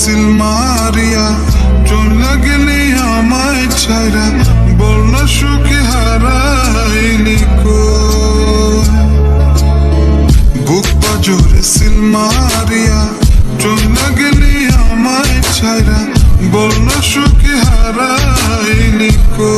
Seal মারিয়া চলে গেলি আমায় ছাড়া বর্ণ সুখে হারাইলি কো। বুক বাজরে সিল মারিয়া চলে গেলি আমায় ছাড়া বর্ণ সুখে হারাইলি কো।